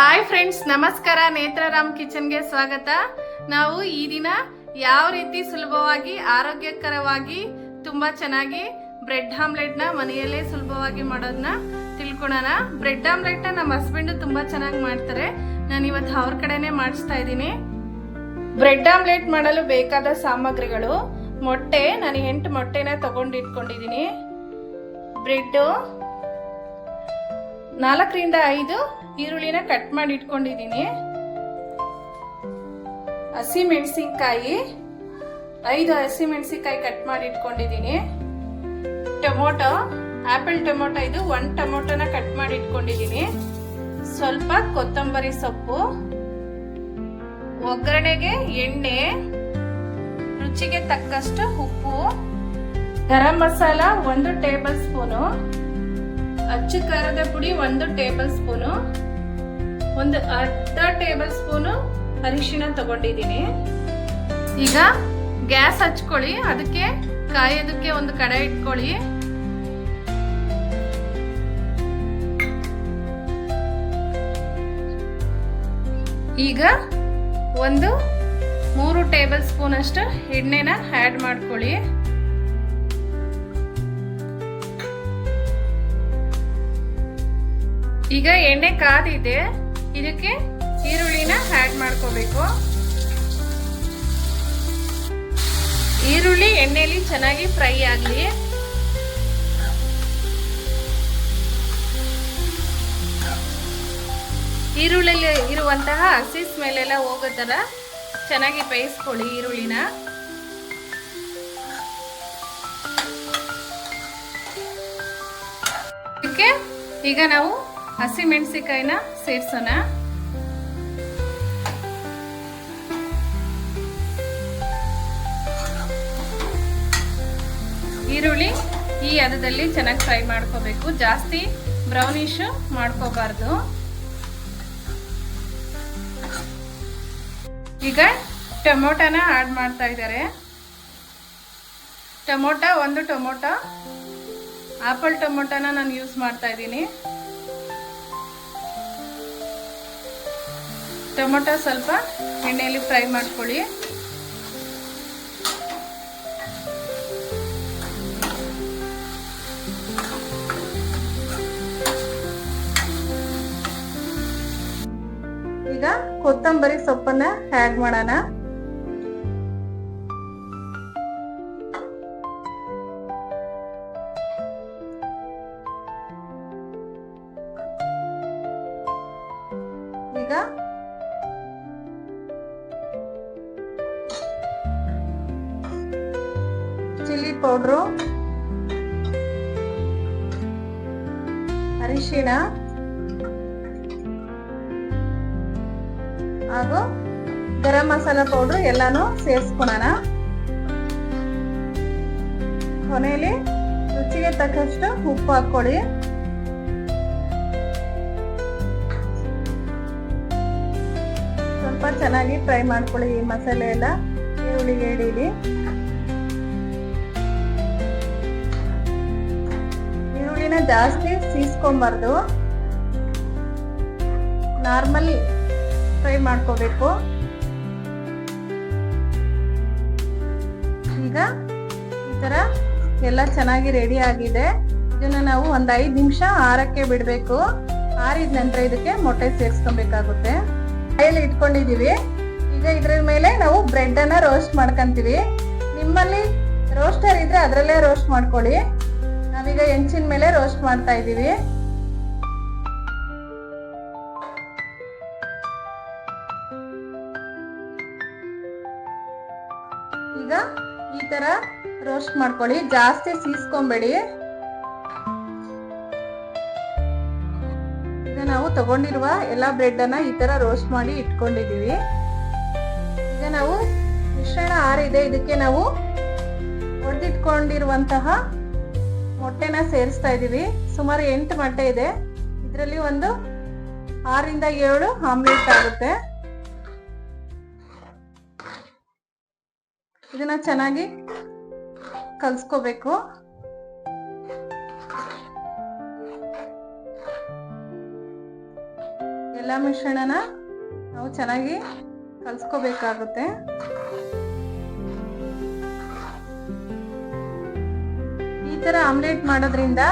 Hi friends ನಮಸ್ಕಾರ. ನೇತ್ರಾರಾಮ್ ಕಿಚನ್ಗೆ ಸ್ವಾಗತ. ನಾವು ಈ ದಿನ ಯಾವ ರೀತಿ ಸುಲಭವಾಗಿ, ಆರೋಗ್ಯಕರವಾಗಿ, ತುಂಬಾ ಚೆನ್ನಾಗಿ ಬ್ರೆಡ್ ಆಮ್ಲೆಟ್ನ ಮನೆಯಲ್ಲೇ ಸುಲಭವಾಗಿ ಮಾಡೋದನ್ನ ತಿಳ್ಕೊಳೋಣ. ಬ್ರೆಡ್ ಆಮ್ಲೆಟ್ನ ನಮ್ಮ ಹಸ್ಬೆಂಡ್ ತುಂಬಾ ಚೆನ್ನಾಗಿ ಮಾಡ್ತಾರೆ. ನಾನು ಇವತ್ತು ಅವ್ರ ಕಡೆನೆ ಮಾಡಿಸ್ತಾ ಇದ್ದೀನಿ. ಬ್ರೆಡ್ ಆಮ್ಲೆಟ್ ಮಾಡಲು ಬೇಕಾದ ಸಾಮಗ್ರಿಗಳು. ಮೊಟ್ಟೆ, ನಾನು ಎಂಟು ಮೊಟ್ಟೆನ ತಗೊಂಡಿಟ್ಕೊಂಡಿದ್ದೀನಿ. ಬ್ರೆಡ್ಡು ನಾಲ್ಕರಿಂದ ಐದು ಈರುಳ್ಳಿನ ಕಟ್ ಮಾಡಿ ಇಟ್ಕೊಂಡಿದ್ದೀನಿ. ಹಸಿ ಮೆಣಸಿನ್ಕಾಯಿ, ಐದು ಹಸಿ ಮೆಣಸಿನ್ಕಾಯಿ ಕಟ್ ಮಾಡಿ ಇಟ್ಕೊಂಡಿದ್ದೀನಿ. ಟೊಮೊಟೊ, ಆಪಲ್ ಟೊಮೊಟೊ ಇದು ಒಂದು ಟೊಮೊಟೊನ ಕಟ್ ಮಾಡಿ ಇಟ್ಕೊಂಡಿದ್ದೀನಿ. ಸ್ವಲ್ಪ ಕೊತ್ತಂಬರಿ ಸೊಪ್ಪು, ಒಗ್ಗರಣೆಗೆ ಎಣ್ಣೆ, ರುಚಿಗೆ ತಕ್ಕಷ್ಟು ಉಪ್ಪು, ಗರಂ ಮಸಾಲ ಒಂದು ಟೇಬಲ್ ಸ್ಪೂನು ಅಚ್ಚು ಖಾರದ ಪುಡಿ ಒಂದು ಟೇಬಲ್ ಸ್ಪೂನು. ಒಂದು ಅರ್ಧ ಟೇಬಲ್ ಸ್ಪೂನು ಅರಿಶಿನ ತಗೊಂಡಿದ್ದೀನಿ. ಈಗ ಗ್ಯಾಸ್ ಹಚ್ಕೊಳ್ಳಿ, ಅದಕ್ಕೆ ಕಾಯೋದಕ್ಕೆ ಒಂದು ಕಡೆ ಇಟ್ಕೊಳ್ಳಿ. ಈಗ ಒಂದು ಮೂರು ಟೇಬಲ್ ಸ್ಪೂನ್ ಅಷ್ಟು ಎಣ್ಣೆನ ಆ್ಯಡ್ ಮಾಡ್ಕೊಳ್ಳಿ. ಈಗ ಎಣ್ಣೆ ಕಾದಿದೆ. ಇದಕ್ಕೆ ಈರುಳ್ಳಿನ ಆ್ಯಡ್ ಮಾಡ್ಕೋಬೇಕು. ಈರುಳ್ಳಿ ಎಣ್ಣೆಯಲ್ಲಿ ಚೆನ್ನಾಗಿ ಫ್ರೈ ಆಗಲಿ. ಈರುಳ್ಳಿಯಲ್ಲಿ ಇರುವಂತಹ ಹಸಿ ಸ್ಮೆಲ್ ಎಲ್ಲ ಹೋಗೋ ಥರ ಚೆನ್ನಾಗಿ ಬೇಯಿಸ್ಕೊಳ್ಳಿ ಈರುಳ್ಳಿನ. ಈಗ ನಾವು ಹಸಿ ಮೆಣಸಿಕಾಯಿನ ಸೇರ್ಸೋಣ. ಈರುಳ್ಳಿ ಈ ಹದದಲ್ಲಿ ಚೆನ್ನಾಗಿ ಫ್ರೈ ಮಾಡ್ಕೋಬೇಕು. ಜಾಸ್ತಿ ಬ್ರೌನಿಶ್ ಮಾಡ್ಕೋಬಾರ್ದು. ಈಗ ಟೊಮೊಟೊನ ಆಡ್ ಮಾಡ್ತಾ ಇದ್ದಾರೆ. ಟೊಮೊಟೊ, ಒಂದು ಟೊಮೊಟೊ, ಆಪಲ್ ಟೊಮೊಟೊನ ನಾನು ಯೂಸ್ ಮಾಡ್ತಾ ಇದ್ದೀನಿ. ಟೊಮೊಟೊ ಸ್ವಲ್ಪ ಎಣ್ಣೆಯಲ್ಲಿ ಫ್ರೈ ಮಾಡ್ಕೊಳ್ಳಿ. ಈಗ ಕೊತ್ತಂಬರಿ ಸೊಪ್ಪನ್ನ ಆ್ಯಡ್ ಮಾಡೋಣ. ಈಗ ಪೌಡ್ರು. ಅರಿಶಿಣ. ಹಾಗೂ ಗರಂ ಮಸಾಲ ಪೌಡ್ರು ಎಲ್ಲಾನು ಸೇರಿಸ್ಕೊಳೋಣ. ಕೊನೆಯಲ್ಲಿ ರುಚಿಗೆ ತಕ್ಕಷ್ಟು ಉಪ್ಪು ಹಾಕೊಳ್ಳಿ ಸ್ವಲ್ಪ ಚೆನ್ನಾಗಿ ಫ್ರೈ ಮಾಡ್ಕೊಳ್ಳಿ ಈ ಮಸಾಲೆ ಎಲ್ಲ. ಈರುಳ್ಳಿಗೆ ಹಿಡೀಲಿ ಈರುಳ್ಳಿನ ಜಾಸ್ತಿ ಸೀಸ್ಕೊಂಬಾರ್ದು, ನಾರ್ಮಲ್ ಫ್ರೈ ಮಾಡ್ಕೋಬೇಕು. ಈಗ ಈ ತರ ಎಲ್ಲ ಚೆನ್ನಾಗಿ ರೆಡಿ ಆಗಿದೆ. ಇದನ್ನ ನಾವು ಒಂದ್ ಐದ್ ನಿಮಿಷ ಆರಕ್ಕೆ ಬಿಡ್ಬೇಕು. ಆರಿದ ನಂತರ ಇದಕ್ಕೆ ಮೊಟ್ಟೆ ಸೇರಿಸ್ಕೊಬೇಕಾಗುತ್ತೆ. ಕೈಯಲ್ಲಿ ಇಟ್ಕೊಂಡಿದೀವಿ. ಈಗ ಇದ್ರ ಮೇಲೆ ನಾವು ಬ್ರೆಡ್ ಅನ್ನ ರೋಸ್ಟ್ ಮಾಡ್ಕೊಂತೀವಿ. ನಿಮ್ಮಲ್ಲಿ ರೋಸ್ಟರ್ ಇದ್ರೆ ಅದರಲ್ಲೇ ರೋಸ್ಟ್ ಮಾಡ್ಕೊಳ್ಳಿ. ನಾವೀಗ ಹೆಂಚಿನ ಮೇಲೆ ರೋಸ್ಟ್ ಮಾಡ್ತಾ ಇದ್ದೀವಿ. ಈಗ ಈ ತರ ರೋಸ್ಟ್ ಮಾಡ್ಕೊಳ್ಳಿ. ಜಾಸ್ತಿ ಸೀಸ್ಕೊಂಬೇಡಿ. ಈಗ ನಾವು ತಗೊಂಡಿರುವ ಎಲ್ಲ ಬ್ರೆಡ್ ಅನ್ನ ಈ ತರ ರೋಸ್ಟ್ ಮಾಡಿ ಇಟ್ಕೊಂಡಿದೀವಿ ಈಗ ನಾವು ಮಿಶ್ರಣ ಆರಿದೆ. ಇದಕ್ಕೆ ನಾವು ಹೊಡೆದಿಟ್ಕೊಂಡಿರುವಂತಹ ಮೊಟ್ಟೆನ ಸೇರಿಸ್ತಾ ಇದೀವಿ. ಸುಮಾರು ಎಂಟು ಮೊಟ್ಟೆ ಇದೆ. ಇದರಲ್ಲಿ ಒಂದು ಆರಿಂದ ಏಳು ಆಮ್ಲೆಟ್ ಆಗುತ್ತೆ. ಇದನ್ನ ಚೆನ್ನಾಗಿ ಕಲ್ಸ್ಕೋಬೇಕು. ಎಲ್ಲ ಮಿಶ್ರಣನ ನಾವು ಚೆನ್ನಾಗಿ ಕಲ್ಸ್ಕೋಬೇಕಾಗುತ್ತೆ. ತರ ಆಮ್ಲೆಟ್ ಮಾಡೋದ್ರಿಂದ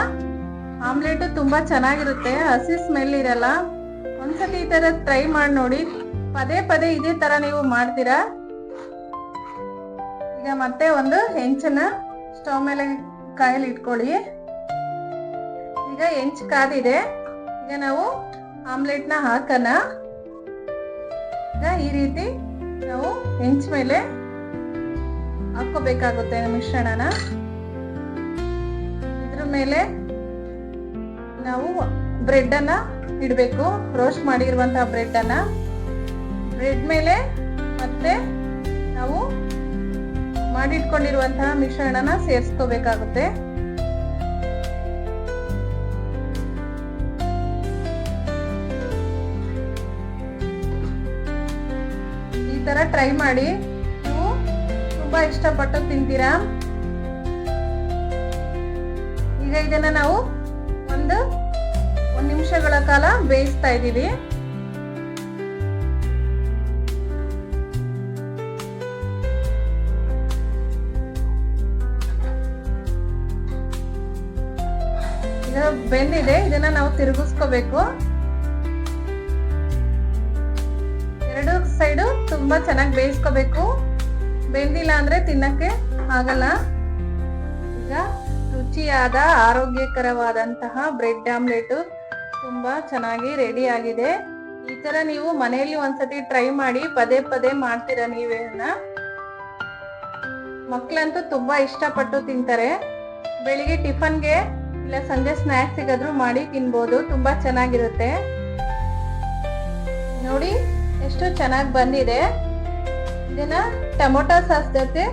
ಆಮ್ಲೆಟ್ ತುಂಬಾ ಚೆನ್ನಾಗಿರುತ್ತೆ, ಹಸಿ ಸ್ಮೆಲ್ ಇರಲ್ಲ. ಒಂದ್ಸತಿ ಈ ತರ ಟ್ರೈ ಮಾಡಿ ನೋಡಿ. ಪದೇ ಪದೇ ಇದೇ ತರ ನೀವು ಮಾಡ್ತೀರಾ? ಈಗ ಮತ್ತೆ ಒಂದು ಹೆಂಚನ್ನ ಸ್ಟವ್ ಮೇಲೆ ಕಾಯಲ್ಲಿ ಇಟ್ಕೊಳ್ಳಿ. ಈಗ ಹೆಂಚ್ ಕಾದಿದೆ. ಈಗ ನಾವು ಆಮ್ಲೆಟ್ನ ಹಾಕೋಣ. ಈಗ ಈ ರೀತಿ ನಾವು ಹೆಂಚ್ ಮೇಲೆ ಹಾಕೋಬೇಕಾಗುತ್ತೆ ಮಿಶ್ರಣನ. ಮೇಲೆ ನಾವು ಬ್ರೆಡ್ ಅನ್ನ ಇಡಬೇಕು. ರೋಸ್ಟ್ ಮಾಡಿರುವಂತಹ ಬ್ರೆಡ್ ಅನ್ನ ಬ್ರೆಡ್ ಮೇಲೆ ಮತ್ತೆ ನಾವು ಮಾಡಿಟ್ಕೊಂಡಿರುವಂತಹ ಮಿಶ್ರಣನ ಸೇರಿಸ್ಕೋಬೇಕಾಗುತ್ತೆ. ಈ ತರ ಟ್ರೈ ಮಾಡಿ. ನೀವು ತುಂಬಾ ಇಷ್ಟಪಟ್ಟು ತಿಂತೀರಾ? ಇದನ್ನ ನಾವು ಒಂದು ಒಂದ್ ನಿಮಿಷಗಳ ಕಾಲ ಬೇಯಿಸ್ತಾ ಇದ್ದೀವಿ. ಈಗ ಬೆಂದಿದೆ, ಇದನ್ನ ನಾವು ತಿರುಗಿಸ್ಕೋಬೇಕು. ಎರಡು ಸೈಡು ತುಂಬಾ ಚೆನ್ನಾಗಿ ಬೇಯಿಸ್ಕೋಬೇಕು. ಬೆಂದಿಲ್ಲ ಅಂದ್ರೆ ತಿನ್ನಕ್ಕೆ ಆಗಲ್ಲ. ಈಗ ರುಚಿಯಾದ, ಆರೋಗ್ಯಕರವಾದಂತಹ ಬ್ರೆಡ್ ಆಮ್ಲೆಟ್ ತುಂಬಾ ಚೆನ್ನಾಗಿ ರೆಡಿ ಆಗಿದೆ. ಈ ತರ ನೀವು ಮನೆಯಲ್ಲಿ ಒಂದ್ಸತಿ ಟ್ರೈ ಮಾಡಿ ಪದೇ ಪದೇ ಮಾಡ್ತೀರಾ ನೀವೇನ ಮಕ್ಕಳಂತೂ ತುಂಬಾ ಇಷ್ಟಪಟ್ಟು ತಿಂತಾರೆ. ಬೆಳಿಗ್ಗೆ ಟಿಫನ್ಗೆ ಇಲ್ಲ ಸಂಜೆ ಸ್ನ್ಯಾಕ್ಸ್ ಸಿಗಾದ್ರೂ ಮಾಡಿ ತಿನ್ಬೋದು, ತುಂಬಾ ಚೆನ್ನಾಗಿರುತ್ತೆ. ನೋಡಿ, ಎಷ್ಟು ಚೆನ್ನಾಗಿ ಬಂದಿದೆ. ಇದನ್ನ ಟೊಮೊಟೊ ಸಾಸ್ ಜೊತೆ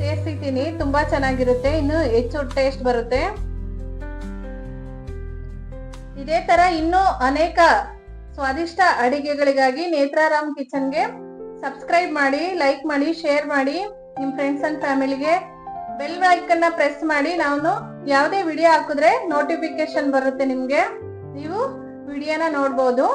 ಸೇರಿಸಿದ್ದೀನಿ ತುಂಬಾ ಚೆನ್ನಾಗಿರುತ್ತೆ, ಇನ್ನು ಹೆಚ್ಚು ಟೇಸ್ಟ್ ಬರುತ್ತೆ. ಇದೇ ತರ ಇನ್ನೂ ಅನೇಕ ಸ್ವಾದಿಷ್ಟ ಅಡಿಗೆಗಳಿಗಾಗಿ ನೇತ್ರಾರಾಮ್ ಕಿಚನ್ಗೆ ಸಬ್ಸ್ಕ್ರೈಬ್ ಮಾಡಿ, ಲೈಕ್ ಮಾಡಿ, ಶೇರ್ ಮಾಡಿ, ನಿಮ್ ಫ್ರೆಂಡ್ಸ್ ಅಂಡ್ ಫ್ಯಾಮಿಲಿಗೆ ಬೆಲ್ ಐಕನ್ನ ಪ್ರೆಸ್ ಮಾಡಿ, ನಾನು ಯಾವುದೇ ವಿಡಿಯೋ ಹಾಕಿದ್ರೆ ನೋಟಿಫಿಕೇಶನ್ ಬರುತ್ತೆ ನಿಮ್ಗೆ. ನೀವು ವಿಡಿಯೋನ ನೋಡ್ಬೋದು.